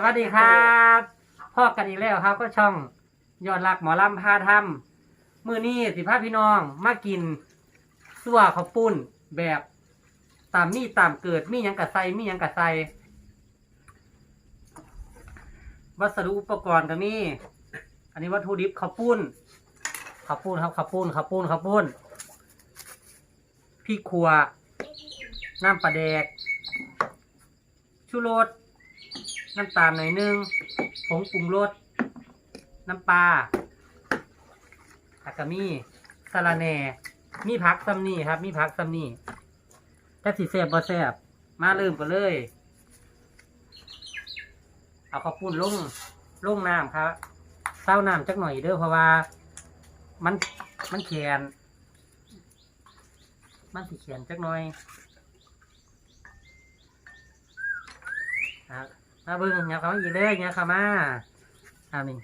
สวัสดีครับพ่อกันอีกแล้วครับ ก็ช่องยอดรักหมอลำพาทำมือนี้สิพาพี่น้องมากินสั่วข้าวปุ้นแบบตามมีตามเกิดมีหยังกะใส่มีหยังกะใส่วัสดุอุปกรณ์ก็มีอันนี้วัตถุดิบข้าวปุ้นข้าวปุ้นครับข้าวปุ้นข้าวปุ้นข้าวปุ้นพริกขัวน้ำปลาแดกชูรส น้ำตาลหน่อยนึงผงปรุงรสน้ำปลาอากามีสาลาแหน่ มีพักซัมนี่ครับ มีพักซัมนี่แต่สีแซบบ่แซบมาเริ่มกันเลย เอาข้าวปุ้นลงลงน้ำครับเศร้าน้ำจักหน่อยเด้อเพราะว่า มันมันแขนมันสีแขนจักหน่อยครับ มาเบิ้งยับเขามาอีกเลยยับเข้ามาเอานี่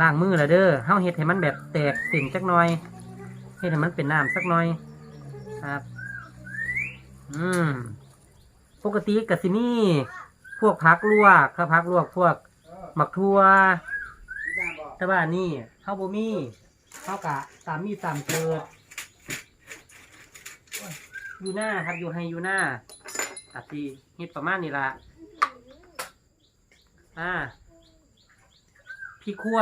ล้างมือละเด้อเฮาเฮ็ดให้มันแบบแตกเส้นจักหน่อยเฮ็ดให้มันเป็นน้ำสักหน่อยครับ อืมปกติกะสิมี่ พวกผักลวกข้าวผักลวกพวกหมักทั่วแต่ว่านี่เฮาวบ่มีเฮาวกะตามมีตามเกิดอยู่หน้าครับอยู่ให้อยู่หน้า อาทีเฮ็ดประมาณนี้ละอ่าพี่ขั้ว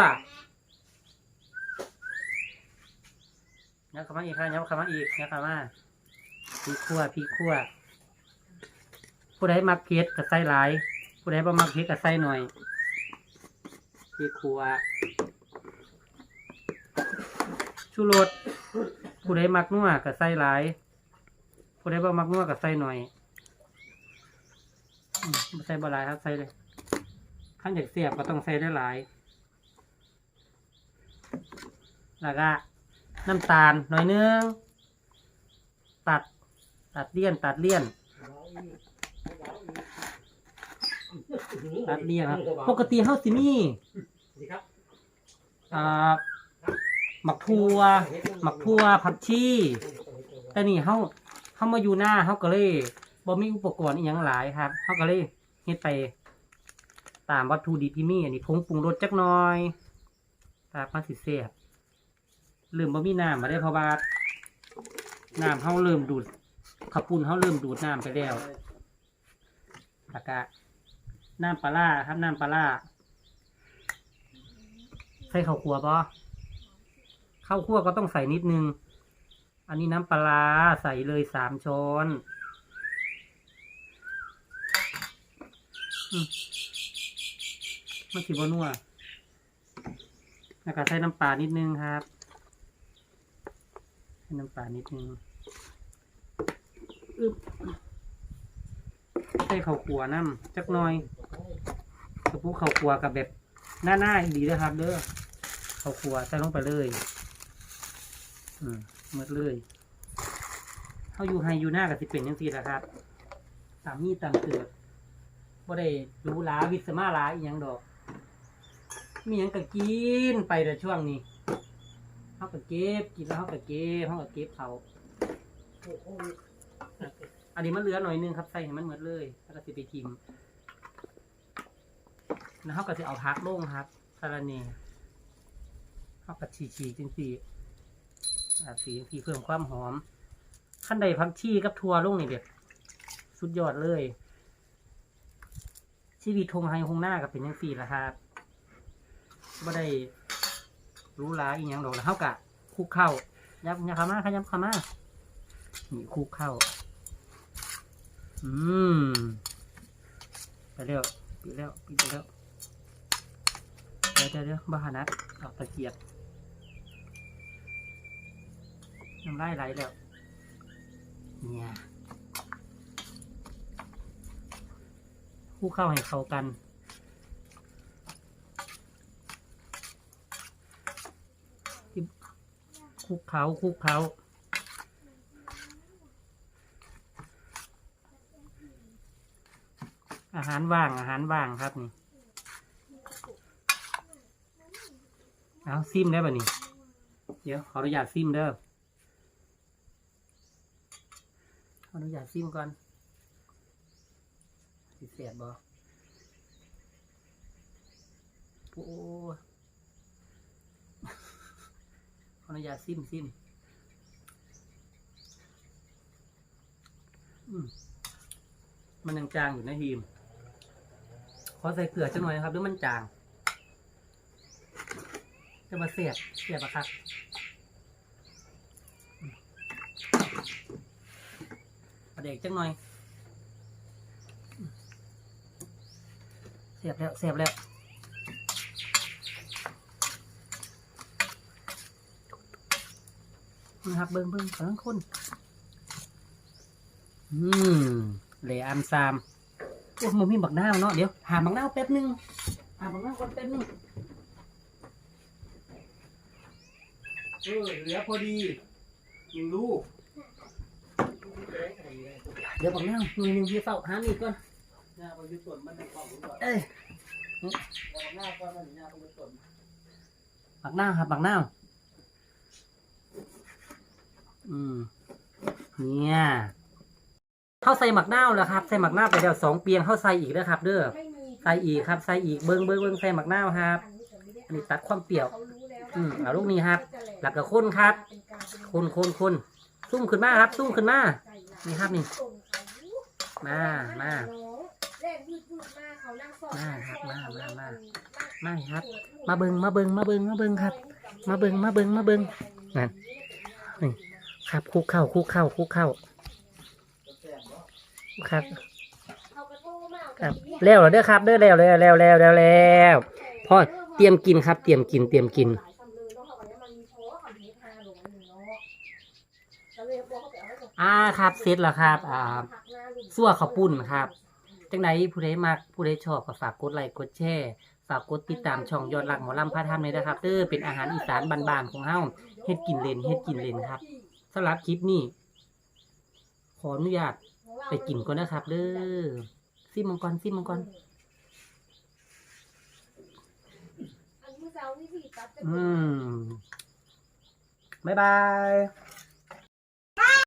ยับเข้ามาอีกครับยับเข้ามาอีกยับเข้ามาพี่ขั้วพี่ขั้วผู้ใดมักเผ็ดก็ใส่หลาย ผู้ใดบ่มักเผ็ดก็ใส่หน่อยพี่ขั้วชูรสผู้ใดมักนัวก็ใส่หลาย ผู้ใดบ่มักนัวก็ใส่หน่อย บ่ใส่บหลายครับใส่เลยขั้นอยากเสียบก็ต้องใส่ได้หลายแล้วก็น้ำตาลหน่อยนึงตัด ตัดเลี่ยน ตัดเลี่ยน ตัดเลี่ยนครับ ปกติเฮาสิมีอ่าหมักทัวหมักทัวผักชีแต่นี่เฮาเฮามาอยู่หน้าเฮาก็เลย บ่มีอุปกรณ์อีหยังหลายครับเฮาก็เลยเฮ็ดไปตามวัตถุดิบที่มีอันนี้ผงปรุงรสจักหน่อยตามมันสิแซ่บเริ่มบ่มีน้ำมาได้เพราะว่าน้ำเฮาเริ่มดูดขับปุ่นเฮาเริ่มดูดน้ำไปแล้วแล้วก็น้ำปลาร้าครับน้ำปลาร้าใส่ข้าวคั่วปะข้าวคั่วก็ต้องใส่นิดนึง อันนี้น้ำปลาร้าใส่เลยสามช้อน มมันถือว่านัวแล้วก็ใส่น้ำปลานิดนึงครับ ใส่น้ำปลานิดนึงอึ๊บใส่ข้าวคั่วน้ำจักหน่อยกระปุกข้าวคั่วกับแบบหน้าหน้าๆดีเลยครับ เด้อข้าวคั่วใส่ลงไปเลยอืมหมดเลยเขาอยู่ไฮอยู่หน้ากับสิเป็นยังสี่ละครับ ตามมีตามเกิด บ่ได้รู้หลาวิสมาหลาอีหยังดอก มีหยังก็กินไปแต่ช่วงนี้เขาก็เก็บกินแล้วเขาก็เก็บเขาก็เก็บเขาอันนี้มันเหลือหน่อยนึงครับใส่ให้มันหมดเลยแล้วก็สิไปทิมแล้วเขาก็จะเอาพักลงครับสาระเนเขาก็ฉีๆจังสี่อาสีที่เพิ่มความหอมขั้นใดพักชีกับทัวลงนี่เด็ดสุดยอดเลย ชีวิตทงไฮคงหน้ากับเป็นยังสี่ละครับว่ได้รู้หลาอีกอย่างดอกแล้วเท่ากับคุกเข้ายับยับขามาขยับขามานี่คุกเข้า อืมไปเร็วปิดแล้วปิดไปแล้วเดี๋ยวเดี๋ยวเดี๋ยวบ้านัดออกตะเกียบน้ำลายไหลแล้วเนี่ย คู่เข้าให้เข้ากัน คุกเขาคุกเขาอาหารว่างอาหารว่างครับนี่เอาซิมได้ป่ะนี่เดี๋ยวขออนุญาตซิมเด้อขออนุญาตซิมก่อน สิเสียบบ่อ้ขออนุญาตซิมซิมมันยังจางอยู่นะทีม ขอใส่เกลือจังหน่อยนะครับหรือมันจาง จะมาเสียบเสียบอะครับประเด็กจังหน่อย สียบแล้วเสียบแล้วนะครับเบิ้งเบิ้งทั้งคนอืมเหลอันซามโอ้มันมีบักหน้าเนาะเดี๋ยวหาบักหน้าแป๊บนึงหาบักหน้าก่อนแป๊บนึงเออเหลือพอดีหนึ่งลูกเดี๋ยวบักหน้าหน่วยหนึ่งพี่เฝ้าหานี่ก่อน หน้าไปยึดส่วนมันในของก่อนเอ้ยบักหน้าก่อนมันหน้าไปยึดส่วนบักหน้าครับบักหน้า อืม เนี่ยเข้าใส่หมักหน้าแล้วครับ ใส่หมักหน้าไปเดี๋ยวสองเปียงเข้าใส่อีกแล้วครับ เด้อ ใส่อีกครับ ใส่อีกเบิ้งเบิ้งเบิ้งใส่หมักหน้าครับอันนี้ตัดความเปรี้ยว อืมเอาลูกนี้ครับ หลักกับคนครับคนคนคนซุ่มขึ้นมาครับซุ่มขึ้นมา นี่ครับนี่ มา มา มาครับมามามามาครับ มาเบิ้งมาเบิ้งมาเบิ้งมาเบิ้งครับ มาเบิ้งมาเบิ้งมาเบิ้งนั่นนี่ครับคุกเข้าคุกเข้าคุกเข้าครับ ครับแล้วเหรอเด้อครับ เด้อแล้วแล้วแล้วแล้วแล้วแล้วพ่อเตรียมกินครับ เตรียมกิน เตรียมกินอ่าครับเสร็จแล้วครับ อ่าซั่วข้าวปุ้นครับ จังไดผู้ใดมักผู้ใดชอบก็ฝากกดไลค์กดแชร์ฝากกดติดตามช่องยอดรักหมอลำพาทำเลยนะครับเด้อเป็นอาหารอีสานบานๆของเฮาเฮ็ดกินเล่นเฮ็ดกินเล่นครับสำหรับคลิปนี้ขออนุญาตไปกินก่อนนะครับเด้อซิมมังกรซิมมังกรอืมบ๊ายบาย